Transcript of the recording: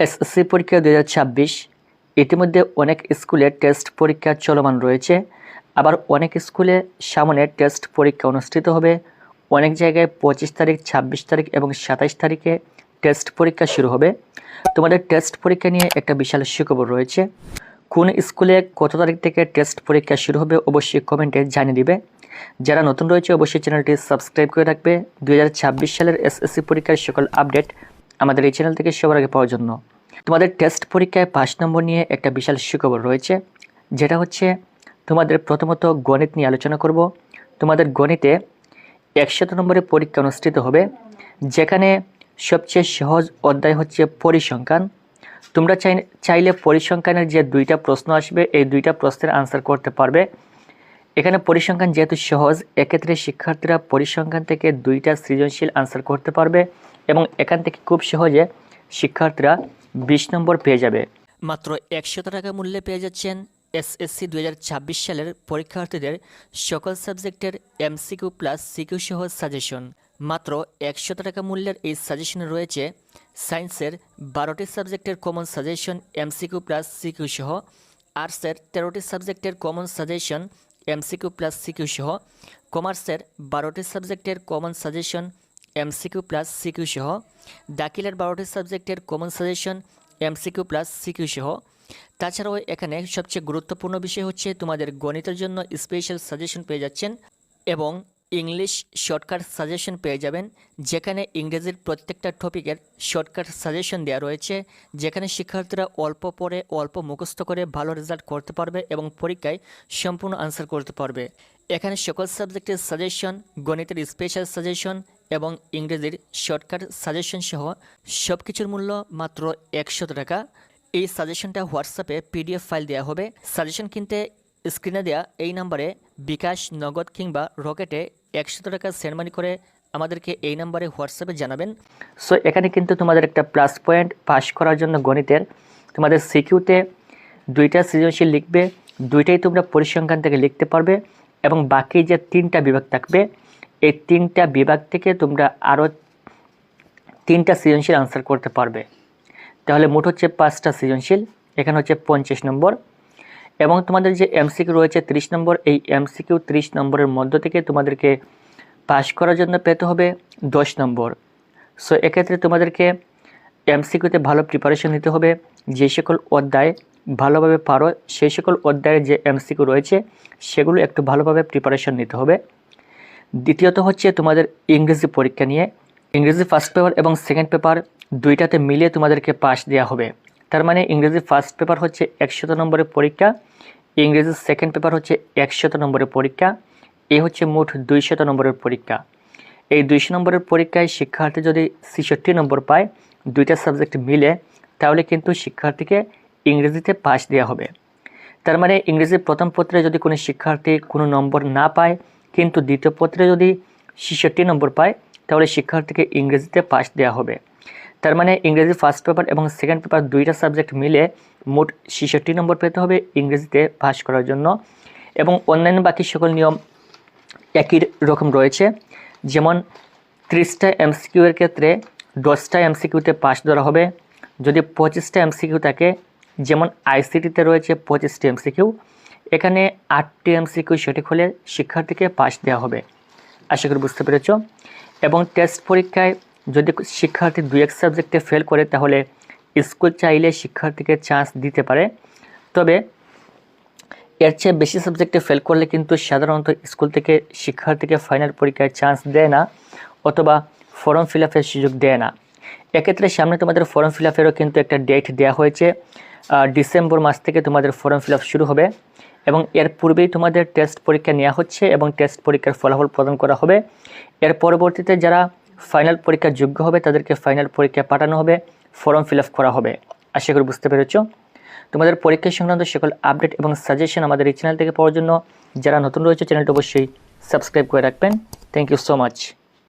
SSC পরীক্ষা দুই হাজার ছাব্বিশ। ইতিমধ্যে অনেক স্কুলে টেস্ট পরীক্ষা চলমান রয়েছে। আবার অনেক স্কুলে সামনে টেস্ট পরীক্ষা অনুষ্ঠিত হবে। অনেক জায়গায় পঁচিশ তারিখ, ছাব্বিশ তারিখ এবং সাতাইশ তারিখে টেস্ট পরীক্ষা শুরু হবে। তোমাদের টেস্ট পরীক্ষা নিয়ে একটা বিশাল সুখবর রয়েছে। কোন স্কুলে কত তারিখ থেকে টেস্ট পরীক্ষা শুরু হবে অবশ্যই কমেন্টে জানিয়ে দিবে। যারা নতুন রয়েছে, অবশ্যই চ্যানেলটি সাবস্ক্রাইব করে রাখবে। দুই হাজার ছাব্বিশ সালের এসএসসি পরীক্ষার সকল আপডেট আমাদের এই চ্যানেল থেকে সবার আগে পাওয়ার জন্য। তোমাদের টেস্ট পরীক্ষায় পাঁচ নম্বর নিয়ে একটা বিশাল সুখবর রয়েছে, যেটা হচ্ছে তোমাদের প্রথমত গণিত নিয়ে আলোচনা করব। তোমাদের গণিতে একশত নম্বরের পরীক্ষা অনুষ্ঠিত হবে, যেখানে সবচেয়ে সহজ অধ্যায় হচ্ছে পরিসংখ্যান। তোমরা চাই, চাইলে পরিসংখ্যানের যে দুইটা প্রশ্ন আসবে, এই দুইটা প্রশ্নের আনসার করতে পারবে। এখানে পরিসংখ্যান যেহেতু সহজ, এক্ষেত্রে শিক্ষার্থীরা পরিসংখ্যান থেকে দুইটা সৃজনশীল আনসার করতে পারবে। এবং এখান থেকে খুব সহজে শিক্ষার্থীরা বিশ নম্বর পেয়ে যাবে। মাত্র একশত টাকা মূল্যে পেয়ে যাচ্ছেন এসএসসি দু হাজার ছাব্বিশ সালের পরীক্ষার্থীদের সকল সাবজেক্টের এমসিকিউ প্লাস সিকিউ সহ সাজেশন। মাত্র একশত টাকা মূল্যের এই সাজেশনে রয়েছে সায়েন্সের বারোটি সাবজেক্টের common suggestion MCQ plus CQ সহ, আর্টসের তেরোটি সাবজেক্টের common suggestion MCQ plus CQ সহ, কমার্সের বারোটি সাবজেক্টের common suggestion MCQ plus CQ সহ, দাখিলের বারোটি সাবজেক্টের common suggestion MCQ plus CQ সহ। তাছাড়াও এখানে সবচেয়ে গুরুত্বপূর্ণ বিষয় হচ্ছে তোমাদের গণিতের জন্য স্পেশাল সাজেশন পেয়ে যাচ্ছেন এবং ইংলিশ শর্টকাট সাজেশন পেয়ে যাবেন, যেখানে ইংরেজির প্রত্যেকটা টপিকের শর্টকাট সাজেশন দেওয়া রয়েছে, যেখানে শিক্ষার্থীরা অল্প পড়ে, অল্প মুখস্থ করে ভালো রেজাল্ট করতে পারবে এবং পরীক্ষায় সম্পূর্ণ আনসার করতে পারবে। এখানে সকল সাবজেক্টের সাজেশন গণিতের স্পেশাল সাজেশন এবং ইংরেজির শর্টকাট সাজেশন সহ সব কিছুর মূল্য মাত্র একশত টাকা। এই সাজেশনটা হোয়াটসঅ্যাপে পিডিএফ ফাইল দেওয়া হবে। সাজেশন কিনতে স্ক্রিনে দেওয়া এই নাম্বারে বিকাশ, নগদ কিংবা রকেটে একশত টাকা সেন্ড মানি করে আমাদেরকে এই নাম্বারে হোয়াটসঅ্যাপে জানাবেন। সো এখানে কিন্তু তোমাদের একটা প্লাস পয়েন্ট পাস করার জন্য গণিতের। তোমাদের সিকিউতে দুইটা সৃজনশীল লিখবে, দুইটাই তোমরা পরিসংখ্যান থেকে লিখতে পারবে এবং বাকি যে তিনটা বিভাগ থাকবে এই তিনটা বিভাগ থেকে তোমরা আরও তিনটা সৃজনশীল আনসার করতে পারবে। তাহলে মোট হচ্ছে পাঁচটা সৃজনশীল, এখানে হচ্ছে পঞ্চাশ নম্বর। এবং তোমাদের যে এমসিকিউ রয়েছে ত্রিশ নম্বর, এই এমসিকিউ ত্রিশ নম্বরের মধ্য থেকে তোমাদেরকে পাস করার জন্য পেতে হবে দশ নম্বর। সো এক্ষেত্রে তোমাদেরকে এমসিকিউতে ভালো প্রিপারেশন নিতে হবে। যে সকল অধ্যায় ভালোভাবে পারো সেই সকল অধ্যায়ের যে এমসিকিউ রয়েছে, সেগুলো একটু ভালোভাবে প্রিপারেশন নিতে হবে। দ্বিতীয়ত হচ্ছে তোমাদের ইংরেজি পরীক্ষা নিয়ে। ইংরেজি ফার্স্ট পেপার এবং সেকেন্ড পেপার দুইটাতে মিলিয়ে তোমাদেরকে পাস দেওয়া হবে। তার মানে ইংরেজি ফার্স্ট পেপার হচ্ছে একশত নম্বরের পরীক্ষা, ইংরেজি সেকেন্ড পেপার হচ্ছে একশত নম্বরের পরীক্ষা, এ হচ্ছে মোট দুইশত নম্বরের পরীক্ষা। এই দুইশো নম্বরের পরীক্ষায় শিক্ষার্থী যদি ছেষট্টি নম্বর পায়, দুইটা সাবজেক্ট মিলে, তাহলে কিন্তু শিক্ষার্থীকে ইংরেজিতে পাস দেওয়া হবে। তার মানে ইংরেজির প্রথম পত্রে যদি কোনো শিক্ষার্থী কোনো নম্বর না পায় কিন্তু দ্বিতীয় পত্রে যদি ছেষট্টি নম্বর পায়, তাহলে শিক্ষার্থীকে ইংরেজিতে পাস দেওয়া হবে। তার মানে ইংরেজি ফার্স্ট পেপার এবং সেকেন্ড পেপার দুইটা সাবজেক্ট মিলে মোট ছেষট্টি নম্বর পেতে হবে ইংরেজিতে পাস করার জন্য। এবং অন্যান্য বাকি সকল নিয়ম একই রকম রয়েছে। যেমন ত্রিশটা এমসিকিউ এর ক্ষেত্রে দশটা এমসিকিউতে পাস ধরা হবে। যদি পঁচিশটা এমসিকিউ থাকে, যেমন আইসিটিতে রয়েছে পঁচিশটি এমসিকিউ এখানে আটটি এমসিকিউ সঠিক হলে শিক্ষার্থীকে পাস দেওয়া হবে। আশা করি বুঝতে পেরেছ? এবং টেস্ট পরীক্ষায় যদি শিক্ষার্থী দুই এক সাবজেক্টে ফেল করে, তাহলে স্কুল চাইলে শিক্ষার্থীকে চান্স দিতে পারে। তবে এর চেয়ে বেশি সাবজেক্টে ফেল করলে কিন্তু সাধারণত স্কুল থেকে শিক্ষার্থীকে ফাইনাল পরীক্ষায় চান্স দেয় না, অথবা ফর্ম ফিল আপের সুযোগ দেয় না। এক্ষেত্রে সামনে তোমাদের ফর্ম ফিল আপেরও কিন্তু একটা ডেট দেওয়া হয়েছে। ডিসেম্বর মাস থেকে তোমাদের ফর্ম ফিল আপ শুরু হবে। এবং এর পূর্বেই তোমাদের টেস্ট পরীক্ষা নেওয়া হচ্ছে এবং টেস্ট পরীক্ষার ফলাফল প্রদান করা হবে। এর পরবর্তীতে যারা ফাইনাল পরীক্ষার যোগ্য হবে, তাদেরকে ফাইনাল পরীক্ষা পাঠানো হবে ফর্ম ফিল করা হবে। আশা করি বুঝতে পেরেছ? তোমাদের পরীক্ষা সংক্রান্ত সকল আপডেট এবং সাজেশন আমাদের এই চ্যানেল থেকে পাওয়ার জন্য, যারা নতুন রয়েছে চ্যানেলটি অবশ্যই সাবস্ক্রাইব করে রাখবেন। Thank you so much